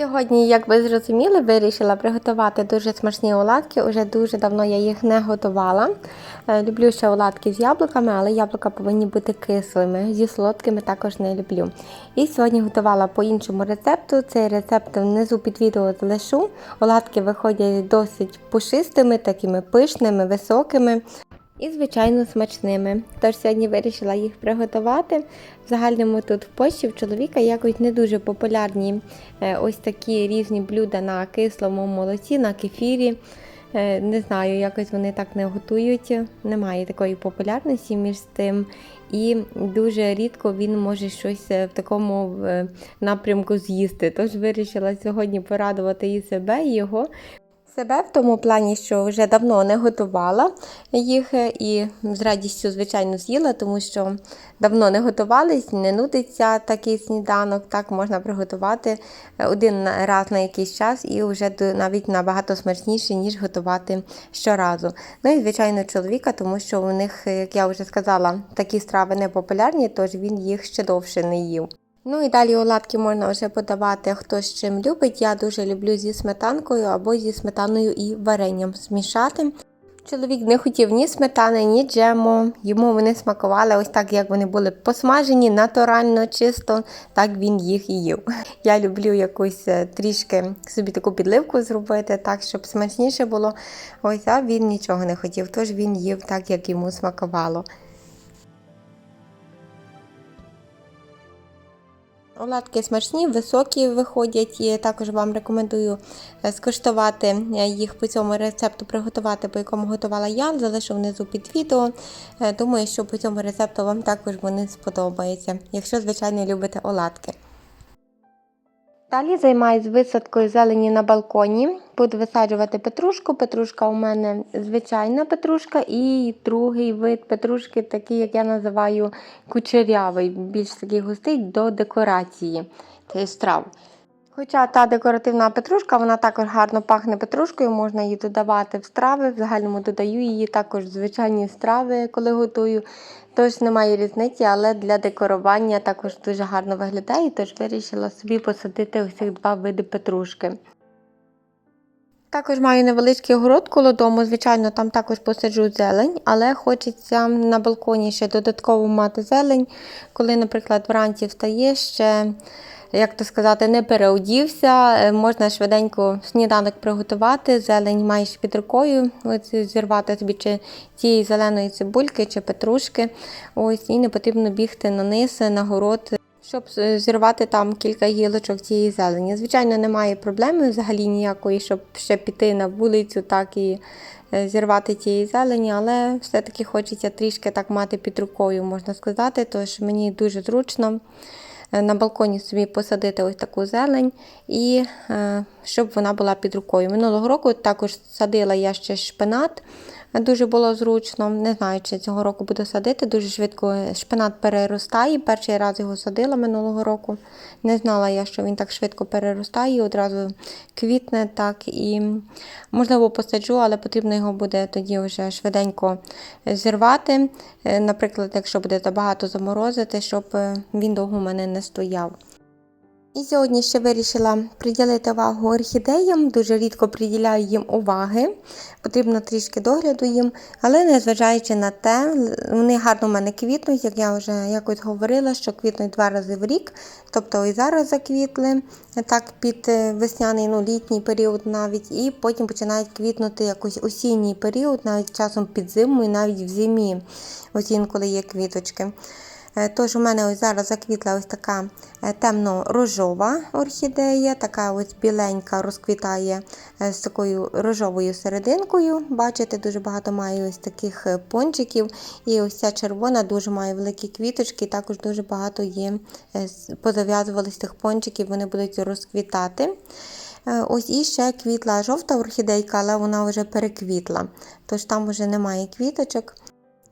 Сьогодні, як ви зрозуміли, вирішила приготувати дуже смачні оладки. Уже дуже давно я їх не готувала. Е, Люблю ще оладки з яблуками, але яблука повинні бути кислими. Зі солодкими також не люблю. І сьогодні готувала по іншому рецепту. Цей рецепт внизу під відео залишу. Оладки виходять досить пушистими, такими пишними, високими. І, звичайно, смачними. Тож сьогодні вирішила їх приготувати. В загальному тут в Польщі в чоловіка якось не дуже популярні е, ось такі різні блюда на кислому молоці, на кефірі. Е, Не знаю, якось вони так не готують. Немає такої популярності між тим. І дуже рідко він може щось е, в такому напрямку з'їсти. Тож вирішила сьогодні порадувати і себе, і його. Себе в тому плані, що вже давно не готувала їх е, і з радістю, звичайно, з'їла, тому що давно не готувались, не нудиться такий сніданок. Так можна приготувати е, один раз на якийсь час і вже навіть набагато смачніше, ніж готувати щоразу. Ну і звичайно, чоловіка, тому що у них, е, як я вже сказала, такі страви не популярні, тож він їх ще довше не їв. Ну і далі оладки можна вже подавати хто з чим любить. Я дуже люблю зі сметанкою або зі сметаною і варенням змішати. Чоловік не хотів ні сметани, ні джему. Йому вони смакували ось так, як вони були посмажені, натурально, чисто, так він їх і їв. Я люблю якусь е, трішки собі таку підливку зробити, так, щоб смачніше було. Ось, а він нічого не хотів, тож він їв так, як йому смакувало. Оладки смачні, високі виходять. І також вам рекомендую е, скуштувати е, їх по цьому рецепту, приготувати, по якому готувала я. Залишу внизу під відео. Е, Думаю, що по цьому рецепту вам також вони сподобаються, якщо, звичайно, любите оладки. Далі займаюсь висадкою зелені на балконі. Буду висаджувати петрушку. Петрушка у мене звичайна петрушка і другий вид петрушки, такий, як я називаю, кучерявий, більш такий густий до декорації та страв. Хоча та декоративна петрушка, вона також гарно пахне петрушкою, можна її додавати в страви. В загальному додаю її також в звичайні страви, коли готую. Тож немає різниці, але для декорування також дуже гарно виглядає, тож вирішила собі посадити ось цих два види петрушки. Також маю невеличкий город коло дому, звичайно, там також посаджу зелень, але хочеться на балконі ще додатково мати зелень, коли, наприклад, вранці встає ще. Як то сказати, не переодівся, е, можна швиденько сніданок приготувати, зелень маєш під рукою, ось зірвати собі чи цієї зеленої цибульки, чи петрушки. Ось, і не потрібно бігти на низ, на город, щоб зірвати там кілька гілочок цієї зелені. Звичайно, немає проблеми взагалі ніякої, щоб ще піти на вулицю, так і е, зірвати цієї зелені, але все-таки хочеться трішки так мати під рукою, можна сказати, тож мені дуже зручно на балконі собі посадити ось таку зелень і е, щоб вона була під рукою. Минулого року також садила я ще шпинат. Дуже було зручно. Не знаю, чи цього року буду садити. Дуже швидко шпинат переростає. Перший раз його садила минулого року. Не знала я, що він так швидко переростає, одразу квітне так. І можливо посаджу, але потрібно його буде тоді вже швиденько зірвати. Е, Наприклад, якщо буде забагато заморозити, щоб е, він довго у мене не стояв. І сьогодні ще вирішила приділити увагу орхідеям. Дуже рідко приділяю їм уваги. Потрібно трішки догляду їм, але незважаючи на те, вони гарно в мене квітнуть, як я вже якось говорила, що квітнуть два рази в рік. Тобто і зараз заквітли так під е, весняний, ну літній період навіть, і потім починають квітнути якийсь осінній період, навіть часом під зиму і навіть в зимі. Ось інколи є квіточки. Е, Тож у мене ось зараз заквітла ось така е, темно-рожова орхідея, така ось біленька розквітає е, з такою рожовою серединкою. Бачите, дуже багато має ось таких пончиків. І ось ця червона дуже має великі квіточки, також дуже багато є, з- тих пончиків, вони будуть розквітати. Ось і ще квітла жовта орхідейка, але вона вже переквітла. Тож там вже немає квіточок.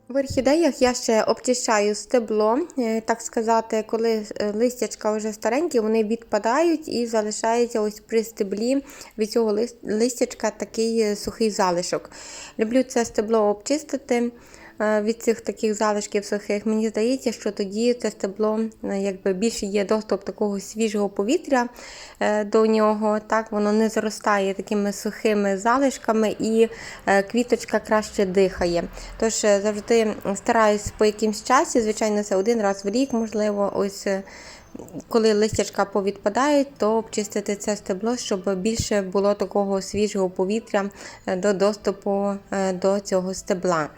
В орхідеях я ще обчищаю стебло, е, так сказати, коли е, листячка вже старенькі, вони відпадають і залишається ось при стеблі від цього лис- листячка такий е, сухий залишок. Люблю це стебло обчистити. Е, від цих таких залишків сухих. Мені здається, що тоді це стебло е, якби більше є доступ такого свіжого повітря е, до нього. Так воно не заростає такими сухими залишками і квіточка краще дихає. Тож завжди стараюсь по якимсь часі, звичайно, це один раз в рік, можливо, ось. коли листячка повідпадають, то обчистити це стебло, щоб більше було такого свіжого повітря до доступу до цього стебла.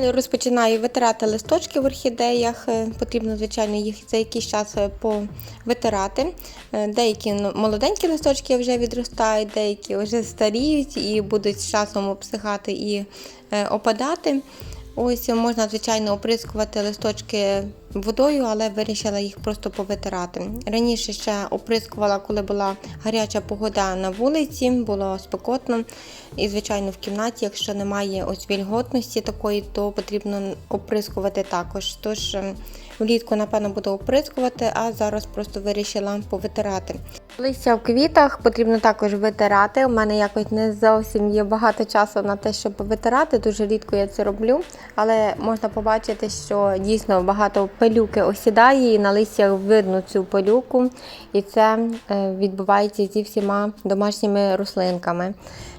Далі розпочинаю витирати листочки в орхідеях. Е, Потрібно, звичайно, їх за якийсь час е, повитирати. Е, Деякі ну, молоденькі листочки вже відростають, деякі вже старіють і будуть з часом обсихати і опадати. Ось можна, звичайно, оприскувати листочки водою, але вирішила їх просто повитирати. Раніше ще оприскувала, коли була гаряча погода на вулиці, було спекотно. І, звичайно, в кімнаті, якщо немає ось вільготності такої, то потрібно оприскувати також. Тож ем, влітку, напевно, буду оприскувати, а зараз просто вирішила повитирати. Листя в квітах потрібно також витирати. У мене якось не зовсім є багато часу на те, щоб витирати. Дуже рідко я це роблю, але можна побачити, що дійсно багато пилюки осідає, і на листях видно цю пилюку, і це е, відбувається зі всіма домашніми рослинками.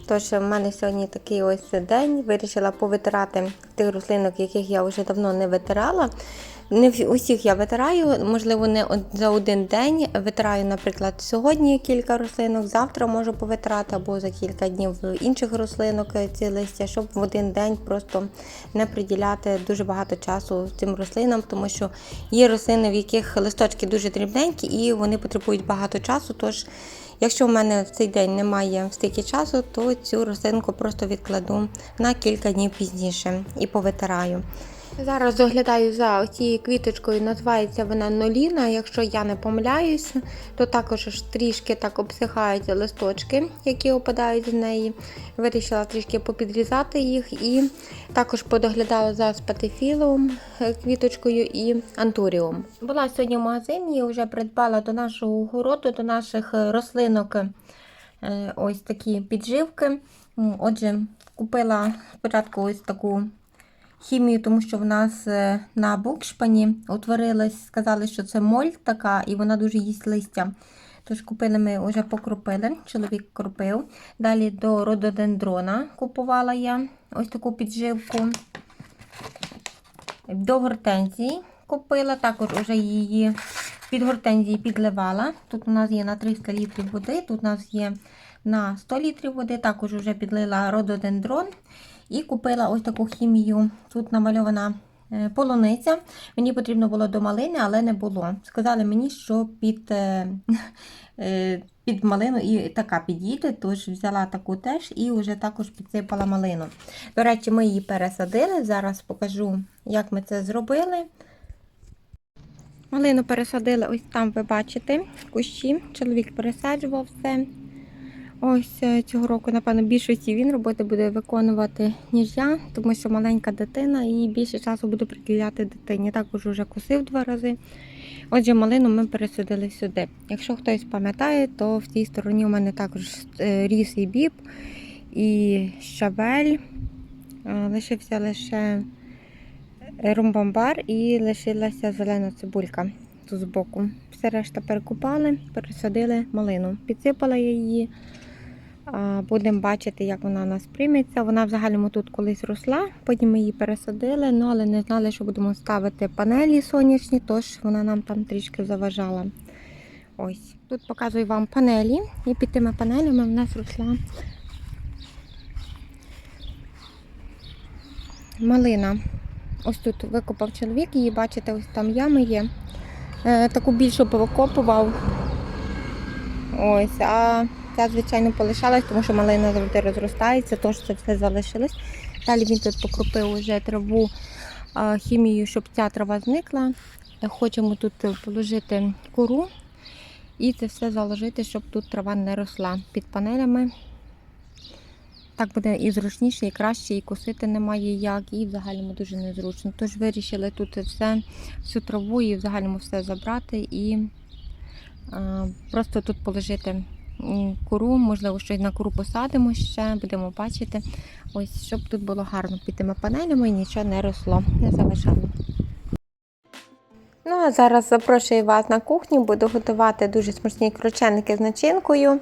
Тож в мене сьогодні такий ось день. Вирішила повитирати тих рослинок, яких я вже давно не витирала. Не усіх я витираю, можливо, не за один день. Витираю, наприклад, сьогодні кілька рослинок, завтра можу повитирати, або за кілька днів інших рослинок е, ці листя, щоб в один день просто не приділяти дуже багато часу цим рослинам, тому що є рослини, в яких листочки дуже дрібненькі і вони потребують багато часу. Тож, якщо в мене в цей день немає стільки часу, то цю рослинку просто відкладу на кілька днів пізніше і повитираю. Зараз доглядаю за цією квіточкою, називається вона Ноліна. Якщо я не помиляюсь, то також трішки так обсихають листочки, які опадають з неї. Вирішила трішки попідрізати їх і також подоглядала за спатифілом, е, квіточкою і антуріум. Була сьогодні в магазині і вже придбала до нашого городу, до наших е, рослинок е, ось такі підживки. Отже, купила спочатку ось таку хімію, тому що в нас е, на букшпані утворилась, сказали, що це моль така, і вона дуже їсть листя. Тож купили ми вже покропили, чоловік кропив. Далі до рододендрона купувала я ось таку підживку. До гортензії купила, також вже її під гортензії підливала. Тут у нас є на 300 літрів води, тут у нас є на 100 літрів води, також вже підлила рододендрон. І купила ось таку хімію. Тут намальована е, полуниця. Мені потрібно було до малини, але не було. Сказали мені, що під, е, е, під малину і така підійде, тож взяла таку теж і вже також підсипала малину. До речі, ми її пересадили. Зараз покажу, як ми це зробили. Малину пересадили ось там, ви бачите, в кущі. Чоловік пересаджував все. Ось е, цього року, напевно, більшості він роботи буде виконувати, ніж я, тому що маленька дитина і більше часу буду приділяти дитині. Також вже косив два рази. Отже, малину ми пересадили сюди. Якщо хтось пам'ятає, то в цій стороні у мене також е, ріс і біб, і щавель. Е, Лишився лише румбамбар і лишилася зелена цибулька тут збоку. Все решта перекупали, пересадили малину. Підсипала я її. Будемо бачити, як вона у нас прийметься. Вона в загальному тут колись росла, потім ми її пересадили, ну, але не знали, що будемо ставити панелі сонячні, тож вона нам там трішки заважала. Ось. Тут показую вам панелі. І під тими панелями в нас росла малина. Ось тут викопав чоловік, її бачите, ось там ями є. Е, таку більшу повикопував. Ось, а ця, звичайно, полишалась, тому що малина завжди розростається, тож це все залишилось. Далі він тут покропив вже траву хімією, щоб ця трава зникла. Хочемо тут положити кору і це все заложити, щоб тут трава не росла під панелями. Так буде і зручніше, і краще, і косити немає як, і в загальному дуже незручно. Тож вирішили тут все, всю траву і в загальному все забрати і А, Просто тут положити м, куру, можливо, щось на куру посадимо ще, будемо бачити. Ось, щоб тут було гарно під тими панелями і нічого не росло, не залишало. Ну, а зараз запрошую вас на кухню, буду готувати дуже смачні крученики з начинкою.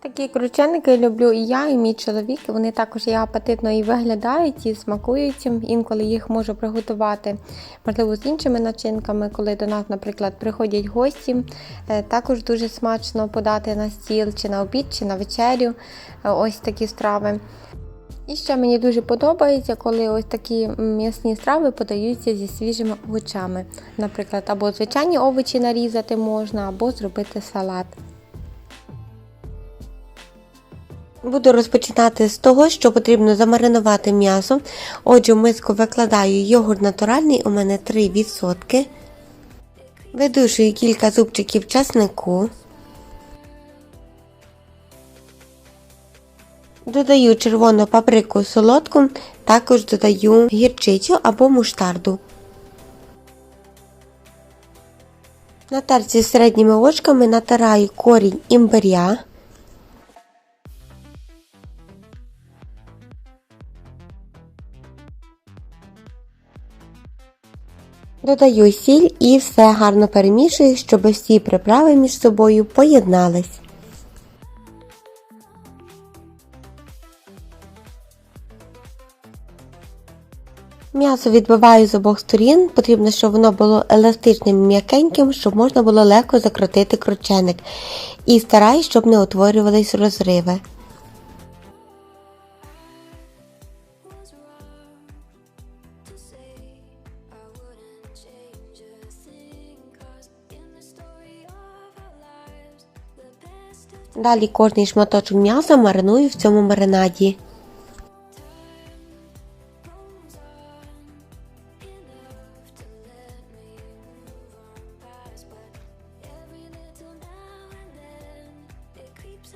Такі крученики люблю і я, і мій чоловік. Вони також і апетитно і виглядають, і смакують. Інколи їх можу приготувати, можливо, з іншими начинками, коли до нас, наприклад, приходять гості. Е, Також дуже смачно подати на стіл, чи на обід, чи на вечерю. Е, Ось такі страви. І ще мені дуже подобається, коли ось такі м'ясні страви подаються зі свіжими овочами. Наприклад, або звичайні овочі нарізати можна, або зробити салат. Буду розпочинати з того, що потрібно замаринувати м'ясо. Отже, в миску викладаю йогурт натуральний, у мене 3%. Видушую кілька зубчиків часнику. Додаю червону паприку солодку, також додаю гірчицю або муштарду. На терці з середніми очками натираю корінь імбиря. Додаю сіль і все гарно перемішую, щоб всі приправи між собою поєднались. М'ясо відбиваю з обох сторін, потрібно, щоб воно було еластичним і м'якеньким, щоб можна було легко закрутити крученик. І стараюсь, щоб не утворювались розриви. Далі кожний шматочок м'яса мариную в цьому маринаді.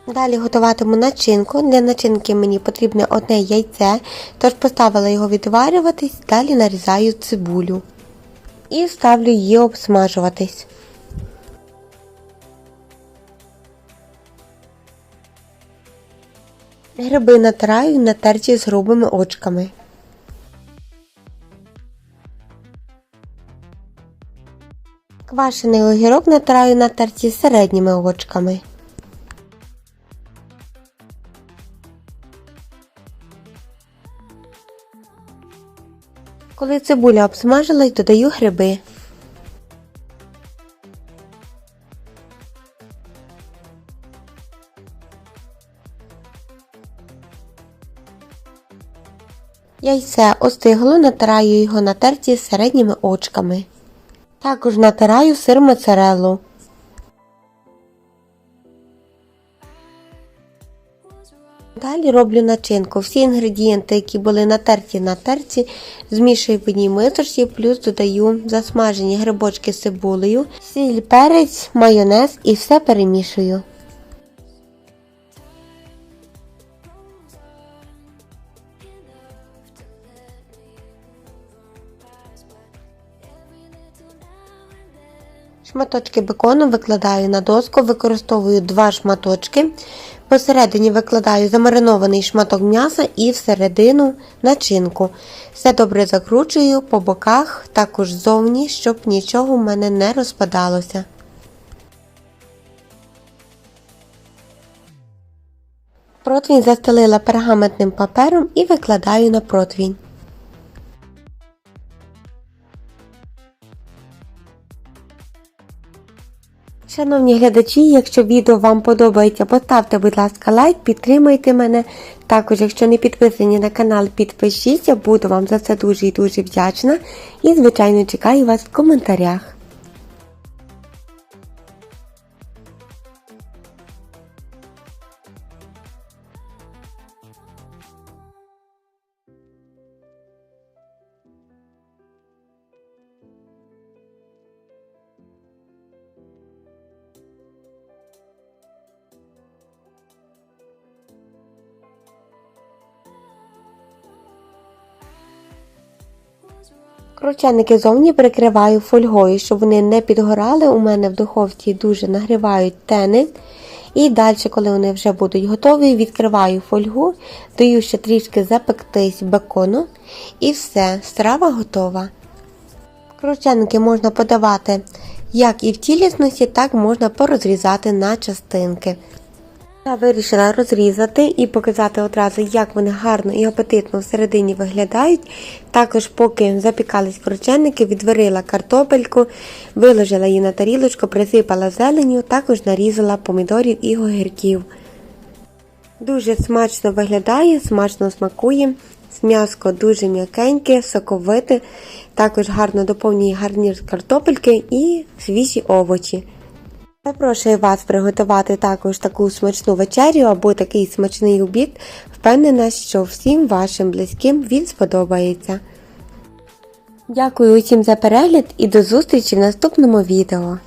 Далі готуватиму начинку. Для начинки мені потрібне одне яйце, тож поставила його відварюватись, далі нарізаю цибулю. І ставлю її обсмажуватись. Гриби натираю на терці з грубими очками. Квашений огірок натираю на терці з середніми очками. Коли цибуля обсмажилась, додаю гриби. Яйце остигло, натираю його на терці з середніми очками. Також натираю сир моцареллу. Далі роблю начинку. Всі інгредієнти, які були натерті на терці, змішую в одній мисочці, плюс додаю засмажені грибочки з цибулею, сіль, перець, майонез і все перемішую. Шматочки бекону викладаю на доску, використовую два шматочки. Посередині викладаю замаринований шматок м'яса і всередину начинку. Все добре закручую по боках, також ззовні, щоб нічого в мене не розпадалося. Противень застелила пергаментним папером і викладаю на противень. Шановні глядачі, якщо відео вам подобається, поставте, будь ласка, лайк, підтримайте мене. Також, якщо не підписані на канал, підпишіться, буду вам за це дуже і дуже вдячна. І, звичайно, чекаю вас в коментарях. Крученики зовні прикриваю фольгою, щоб вони не підгорали. У мене в духовці дуже нагрівають тени. І далі, коли вони вже будуть готові, відкриваю фольгу, даю ще трішки запектись бекону. І все, страва готова. Крученики можна подавати як і в цілісності, так можна порозрізати на частинки. Я вирішила розрізати і показати одразу, як вони гарно і апетитно всередині виглядають. Також, поки запікались крученики, відварила картопельку, виложила її на тарілочку, присипала зеленню, також нарізала помідорів і огірків. Дуже смачно виглядає, смачно смакує. М'яско дуже м'якеньке, соковите, також гарно доповнює гарнір з картопельки і свіжі овочі. Запрошую вас приготувати також таку смачну вечерю або такий смачний обід. Впевнена, що всім вашим близьким він сподобається. Дякую усім за перегляд і до зустрічі в наступному відео.